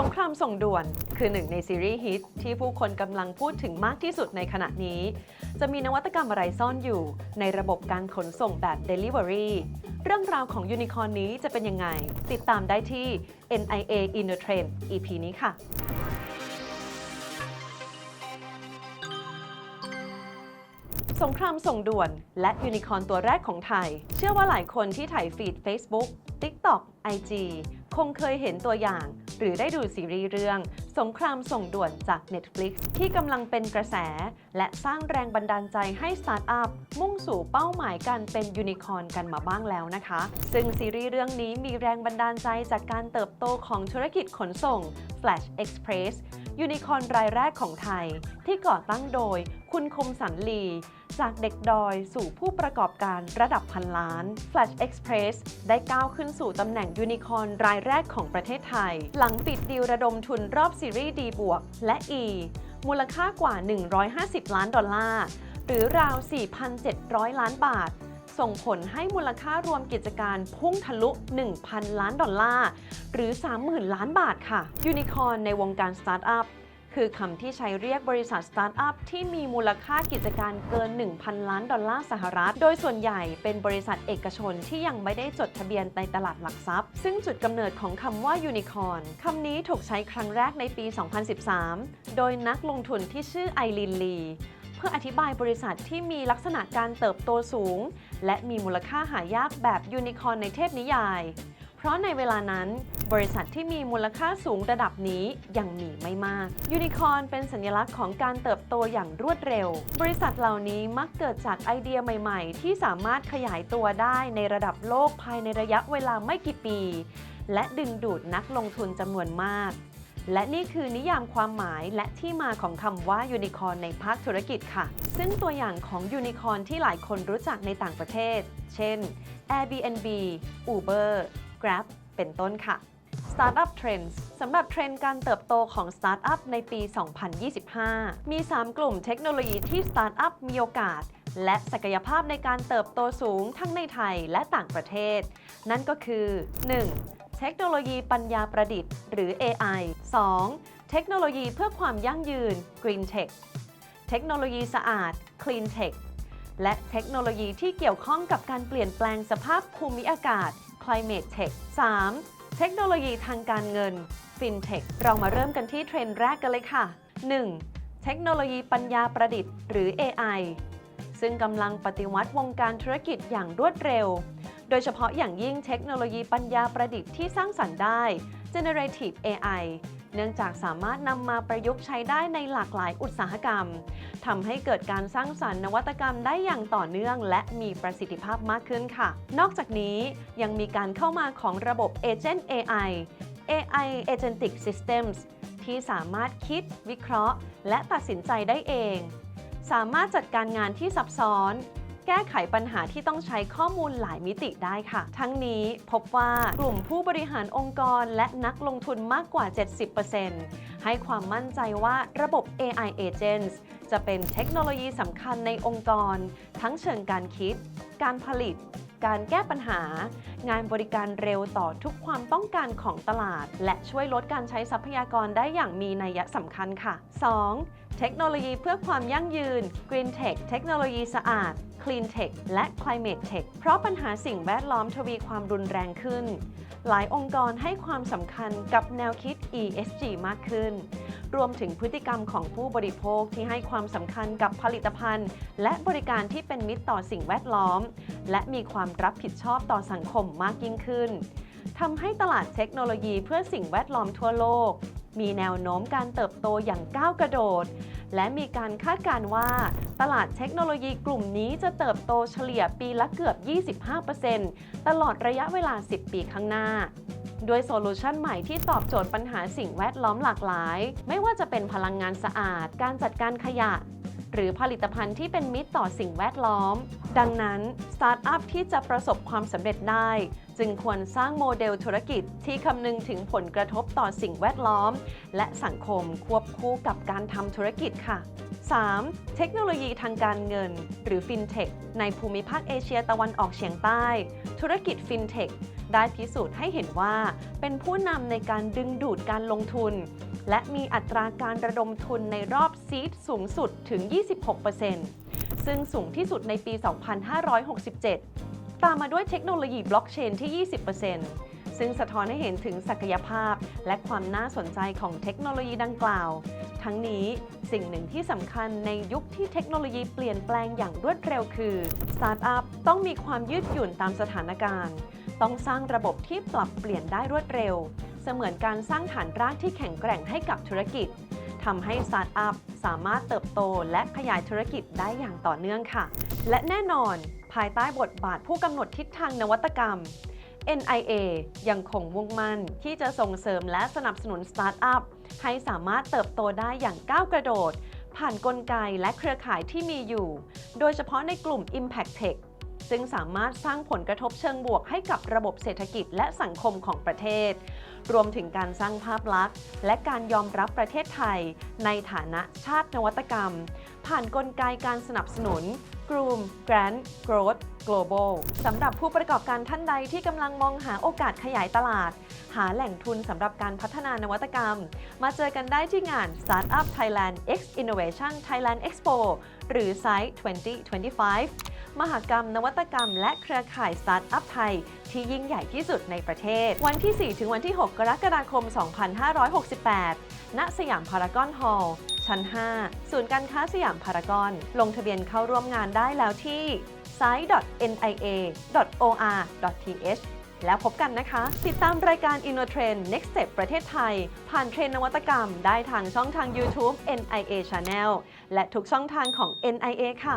สงครามส่งด่วนคือหนึ่งในซีรีส์ฮิตที่ผู้คนกำลังพูดถึงมากที่สุดในขณะนี้ จะมีนวัตกรรมอะไรซ่อนอยู่ ในระบบการขนส่งแบบ Delivery เรื่องราวของยูนิคอร์นนี้จะเป็นยังไง ติดตามได้ที่ NIA Inner Trend EP นี้ค่ะ สงครามส่งด่วนและยูนิคอร์นตัวแรกของไทย เชื่อว่าหลายคนที่ถ่ายฟีด Facebook TikTok IG คงเคยเห็นตัวอย่าง หรือได้ดูซีรีส์เรื่อง สงครามส่งด่วนจาก Netflix ที่กำลังเป็นกระแส และสร้างแรงบันดาลใจให้สตาร์ทอัพมุ่งสู่เป้าหมายการเป็นยูนิคอร์นกันมาบ้างแล้วนะคะ ซึ่งซีรีส์เรื่องนี้มีแรงบันดาลใจจากการเติบโตของธุรกิจขนส่ง Flash Express ยูนิคอร์นรายแรกของไทย ที่ก่อตั้งโดยคุณคมสันลี จากเด็กดอยสู่ผู้ประกอบการระดับพันล้าน Flash Express ได้ก้าวขึ้นสู่ตำแหน่งยูนิคอร์นรายแรกของประเทศไทย หลังปิดดีลระดมทุนรอบซีรีส์ D บวกและ E มูลค่ากว่า 150 ล้านดอลลาร์ หรือราว 4,700 ล้านบาท ส่งผลให้มูลค่ารวมกิจการพุ่งทะลุ 1,000 ล้านดอลลาร์ หรือ 30,000 ล้านบาทค่ะ ยูนิคอร์นในวงการสตาร์ทอัพ คือคำที่ใช้เรียกบริษัทสตาร์ทอัพที่มีมูลค่ากิจการเกิน 1,000 ล้านดอลลาร์สหรัฐ โดยส่วนใหญ่เป็นบริษัทเอกชนที่ยังไม่ได้จดทะเบียนในตลาดหลักทรัพย์ ซึ่งจุดกำเนิดของคำว่ายูนิคอร์นคำนี้ถูกใช้ครั้งแรกในปี 2013 โดยนักลงทุนที่ชื่อไอรินลีเพื่ออธิบายบริษัทที่มีลักษณะการเติบโตสูง และมีมูลค่าหายากแบบยูนิคอร์นในเทพนิยาย ราะในเวลานั้น บริษัทที่มีมูลค่าสูงระดับนี้ยังมีไม่มาก ยูนิคอร์นเป็นสัญลักษณ์ของการเติบโตอย่างรวดเร็ว บริษัทเหล่านี้มักเกิดจากไอเดียใหม่ๆ ที่สามารถขยายตัวได้ในระดับโลกภายในระยะเวลาไม่กี่ปี และดึงดูดนักลงทุนจำนวนมาก และนี่คือนิยามความหมายและที่มาของคำว่ายูนิคอร์นในภาคธุรกิจค่ะ ซึ่งตัวอย่างของยูนิคอร์นที่หลายคนรู้จักในต่างประเทศ เช่น Airbnb Uber Grab เป็นต้นค่ะ Startup Trends สำหรับเทรนด์การเติบโตของสตาร์ทอัพในปี 2025 มี 3 กลุ่มเทคโนโลยีที่สตาร์ทอัพมีโอกาส และศักยภาพในการเติบโตสูงทั้งในไทยและต่างประเทศ นั่นก็คือ 1. เทคโนโลยีปัญญาประดิษฐ์ หรือ AI 2. เทคโนโลยีเพื่อความยั่งยืน Green Tech เทคโนโลยีสะอาด Clean Tech และเทคโนโลยีที่เกี่ยวข้องกับการเปลี่ยนแปลงสภาพภูมิอากาศ Climate Tech 3. เทคโนโลยีทางการเงิน FinTech เรามาเริ่มกันที่เทรนด์แรกกันเลยค่ะ 1. เทคโนโลยีปัญญาประดิษฐ์ หรือ AI ซึ่งกำลังปฏิวัติวงการธุรกิจอย่างรวดเร็ว โดยเฉพาะอย่างยิ่งเทคโนโลยีปัญญาประดิษฐ์ที่สร้างสรรค์ได้ Generative AI เนื่องจากสามารถนำมาประยุกต์ใช้ได้ในหลากหลายอุตสาหกรรมทำให้เกิดการสร้างสรรค์นวัตกรรมได้อย่างต่อเนื่อง และมีประสิทธิภาพมากขึ้นค่ะ นอกจากนี้ยังมีการเข้ามาของระบบ Agent AI AI Agentic Systems ที่สามารถคิด วิเคราะห์ และตัดสินใจได้เอง สามารถจัดการงานที่ซับซ้อน แก้ไขปัญหาที่ต้องใช้ข้อมูลหลายมิติได้ค่ะ ทั้งนี้พบว่ากลุ่มผู้บริหารองค์กรและนักลงทุนมากกว่า 70%ให้ความมั่นใจว่าระบบ AI Agents จะเป็นเทคโนโลยีสำคัญในองค์กร ทั้งเชิงการคิด การผลิต การแก้ปัญหา งานบริการเร็วต่อทุกความต้องการของตลาด และช่วยลดการใช้ทรัพยากรได้อย่างมีนัยสำคัญค่ะ 2. เทคโนโลยีเพื่อความยั่งยืน Green Tech เทคโนโลยีสะอาด Clean Tech และ Climate Tech เพราะปัญหาสิ่งแวดล้อมทวีความรุนแรงขึ้น หลายองค์กรให้ความสำคัญกับแนวคิด ESG มากขึ้น รวมถึงพฤติกรรมของผู้บริโภคที่ให้ความสำคัญกับผลิตภัณฑ์ และบริการที่เป็นมิตรต่อสิ่งแวดล้อม และมีความรับผิดชอบต่อสังคมมากยิ่งขึ้นทำให้ตลาดเทคโนโลยีเพื่อสิ่งแวดล้อมทั่วโลก มีแนวโน้มการเติบโตอย่างก้าวกระโดด และมีการคาดการณ์ว่า ตลาดเทคโนโลยีกลุ่มนี้จะเติบโตเฉลี่ยปีละเกือบ 25%ตลอดระยะเวลา 10 ปีข้างหน้า ด้วยโซลูชันใหม่ที่ตอบโจทย์ปัญหาสิ่งแวดล้อมหลากหลาย ไม่ว่าจะเป็นพลังงานสะอาด การจัดการขยะ หรือผลิตภัณฑ์ที่เป็นมิตรต่อสิ่งแวดล้อม ดังนั้น สตาร์ทอัพที่จะประสบความสำเร็จได้ จึงควรสร้างโมเดลธุรกิจที่คำนึงถึงผลกระทบต่อสิ่งแวดล้อม และสังคมควบคู่กับการทำธุรกิจค่ะ 3. เทคโนโลยีทางการเงิน หรือ FinTech ในภูมิภาคเอเชียตะวันออกเฉียงใต้ ธุรกิจ FinTech ได้พิสูจน์ให้เห็นว่า เป็นผู้นำในการดึงดูดการลงทุน และมีอัตราการระดมทุนในรอบซีดสูงสุดถึง 26%ซึ่งสูงที่สุดในปี 2567 ตามมาด้วยเทคโนโลยีบล็อกเชนที่ 20%ซึ่งสะท้อนให้เห็นถึงศักยภาพ และความน่าสนใจของเทคโนโลยีดังกล่าว ทั้งนี้สิ่งหนึ่งที่สำคัญในยุคที่เทคโนโลยีเปลี่ยนแปลงอย่างรวดเร็วคือสตาร์ทอัพต้องมีความยืดหยุ่นตามสถานการณ์ ต้องสร้างระบบที่ปรับเปลี่ยนได้รวดเร็ว เสมือนการสร้างฐานรากที่แข็งแกร่งให้กับธุรกิจทำให้สตาร์ทอัพสามารถเติบโตและขยายธุรกิจได้อย่างต่อเนื่องค่ะ และแน่นอน ภายใต้บทบาทผู้กำหนดทิศทางนวัตกรรม NIA ยังคงมุ่งมั่นที่จะส่งเสริมและสนับสนุนสตาร์ทอัพให้สามารถเติบโตได้อย่างก้าวกระโดด ผ่านนกลไกและเครือข่ายที่มีอยู่ โดยเฉพาะในกลุ่ม Impact Tech ซึ่งสามารถสร้างผลกระทบเชิงบวกให้กับระบบเศรษฐกิจและสังคมของประเทศ รวมถึงการสร้างภาพลักษณ์ และการยอมรับประเทศไทย ในฐานะชาตินวัตกรรม ผ่านนกลไกการสนับสนุน Groom Grant Growth Global สำหรับผู้ประกอบการท่านใดที่กำลังมองหาโอกาสขยายตลาด หาแหล่งทุนสำหรับการพัฒนานวัตกรรม มาเจอกันได้ที่งาน Startup Thailand X Innovation Thailand Expo หรือ Site 2025 มหกรรม นวัตกรรม และเครือข่ายสตาร์ทอัพไทย ที่ยิ่งใหญ่ที่สุดในประเทศ วันที่ 4 ถึงวันที่ 6 กรกฎาคม 2568 ณ สยามพารากอนฮอลล์ ชั้น 5 ศูนย์การค้าสยามพารากอน ลงทะเบียนเข้าร่วมงานได้แล้วที่ site.nia.or.th แล้วพบกันนะคะ ติดตามรายการ InnoTrend Next Step ประเทศไทย ผ่านเทรนนวัตกรรมได้ทางช่องทาง YouTube NIA Channel และทุกช่องทางของ NIA ค่ะ